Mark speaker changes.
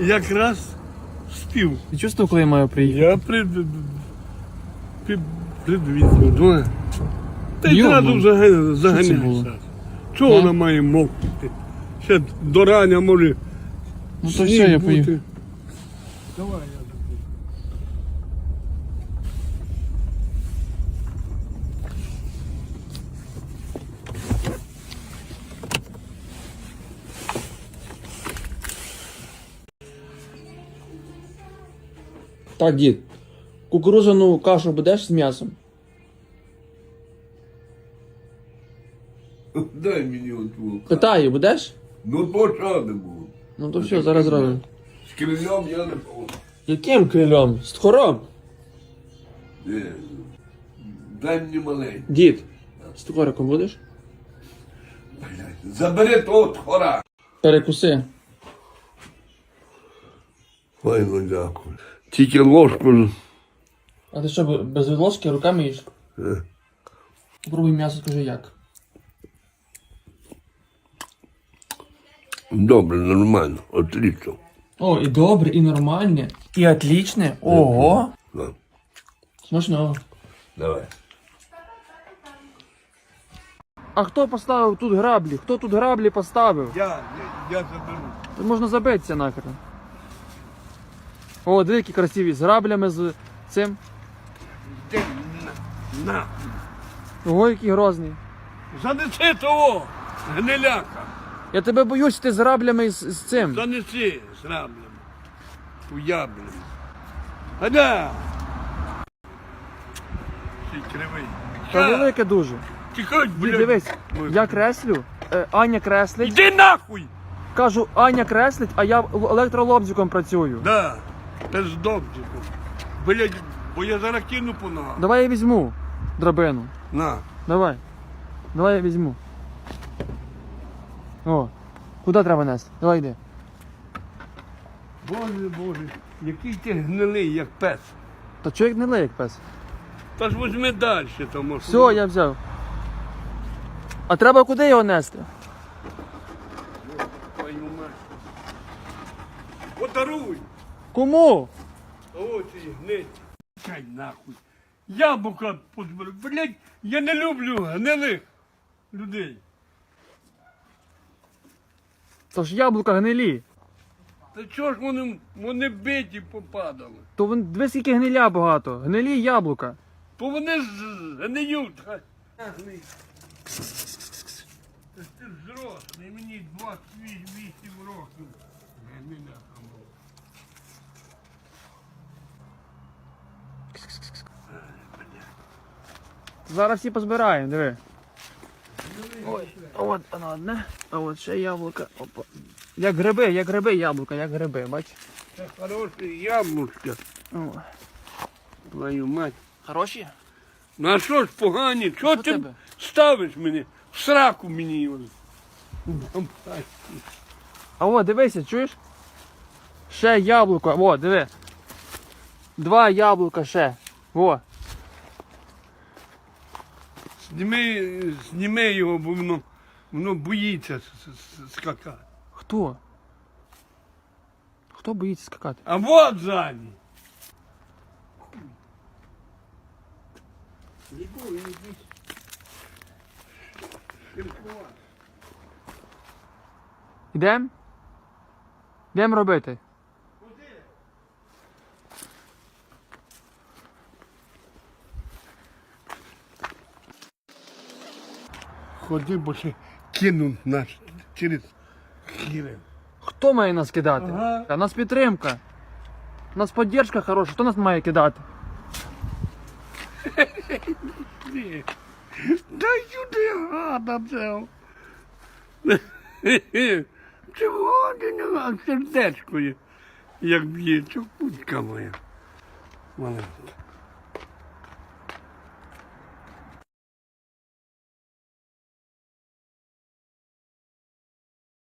Speaker 1: Якраз спів.
Speaker 2: Ти чувствував, коли я маю приїхати?
Speaker 1: Я при... При... предвідно. Думаю, Та й зага-
Speaker 2: було?
Speaker 1: заганяйся. Чого вона має мовкнути? Ще до рання може.
Speaker 2: Ну то
Speaker 1: сніг
Speaker 2: все, я
Speaker 1: бути.
Speaker 2: поїхав.
Speaker 1: Давай я
Speaker 2: Так, дід. Кукурузяну кашу будеш з м'ясом?
Speaker 3: Дай мені оту.
Speaker 2: Питаю, будеш?
Speaker 3: Ну не було.
Speaker 2: Ну то все, зараз зробимо.
Speaker 3: З крильом я не получу.
Speaker 2: Яким крилем? З тхором?
Speaker 3: Ні. Дай мені маленький.
Speaker 2: Дід, з тхориком будеш?
Speaker 3: Блядь. Забери того тхора.
Speaker 2: Перекуси.
Speaker 3: Ой, ну дякую. Тільки ложку.
Speaker 2: А ти що, без ложки руками їш?
Speaker 3: Е.
Speaker 2: Попробуй м'ясо, скажи як.
Speaker 3: Добре, нормально. Отлично.
Speaker 2: О, і добре, і нормальне. І отличне. Ого.
Speaker 3: Да.
Speaker 2: Смачно.
Speaker 3: Давай.
Speaker 2: А хто поставив тут граблі? Хто тут граблі поставив?
Speaker 1: Я, я, я заберу.
Speaker 2: Можна забитися нахрен. О, диви, які красиві, з граблями, з цим.
Speaker 1: Де на, на.
Speaker 2: Ого, який грозний.
Speaker 1: Занеси того, гниляка.
Speaker 2: Я тебе боюсь, ти з граблями і з, з цим.
Speaker 1: Занеси з раблем. Уяблем. Гадя. Ти кривий.
Speaker 2: Та велике дуже.
Speaker 1: Тікай,
Speaker 2: Дід,
Speaker 1: блядь.
Speaker 2: дивись, я креслю, е, Аня креслить.
Speaker 1: Іди нахуй!
Speaker 2: Кажу, Аня креслить, а я л- електролобзиком працюю.
Speaker 1: Да, без добчику. Блядь, бо я зараз кину по ногам.
Speaker 2: Давай я візьму драбину.
Speaker 1: На.
Speaker 2: Давай. Давай я візьму. О, куди треба нести? Давай йди.
Speaker 1: Боже, Боже, який ти гнилий, як пес.
Speaker 2: Та чого як не як пес?
Speaker 1: Та ж возьми далі, тому що.
Speaker 2: Все, я взяв. А треба куди його нести?
Speaker 1: Подаруй!
Speaker 2: Кому?
Speaker 1: О, ти гнить. Чай нахуй. Яблука позберу. Блядь, я не люблю гнилих людей.
Speaker 2: Це ж яблука гнилі.
Speaker 1: Та чого ж вони, вони биті попадали?
Speaker 2: То вон, диви, скільки гниля багато. Гнилі яблука.
Speaker 1: Бо вони ж гниють. Та ти зрослий, мені 28 років. Гниля там
Speaker 2: Зараз всі позбираємо, диви. Ой, от воно одне, а от ще яблука. Опа. Як гриби, як гриби яблука, як гриби, бач.
Speaker 1: Це хороше яблучко,
Speaker 2: О.
Speaker 1: твою мать.
Speaker 2: Хороші?
Speaker 1: Ну а що ж погані? Чого
Speaker 2: Що
Speaker 1: ти
Speaker 2: тебе?
Speaker 1: ставиш мені? В сраку мені його.
Speaker 2: А от, дивися, чуєш? Ще яблуко, о, диви. Два яблука ще. О.
Speaker 1: Зніми, зніми його, бо воно, воно боїться с- с- скакати.
Speaker 2: Хто? Хто боїться скакати?
Speaker 1: А вот ззаді.
Speaker 2: Ідем? Ідем робити.
Speaker 1: Ходи, бо ще кинуть нас через хіре.
Speaker 2: Хто має нас кидати?
Speaker 1: Ага.
Speaker 2: А нас підтримка. У нас підтримка хороша, хто нас має кидати?
Speaker 1: Ні. Дай сюди гада цього. Чого ти не гад сердечкою, як б'ється кутка моя. Маленька.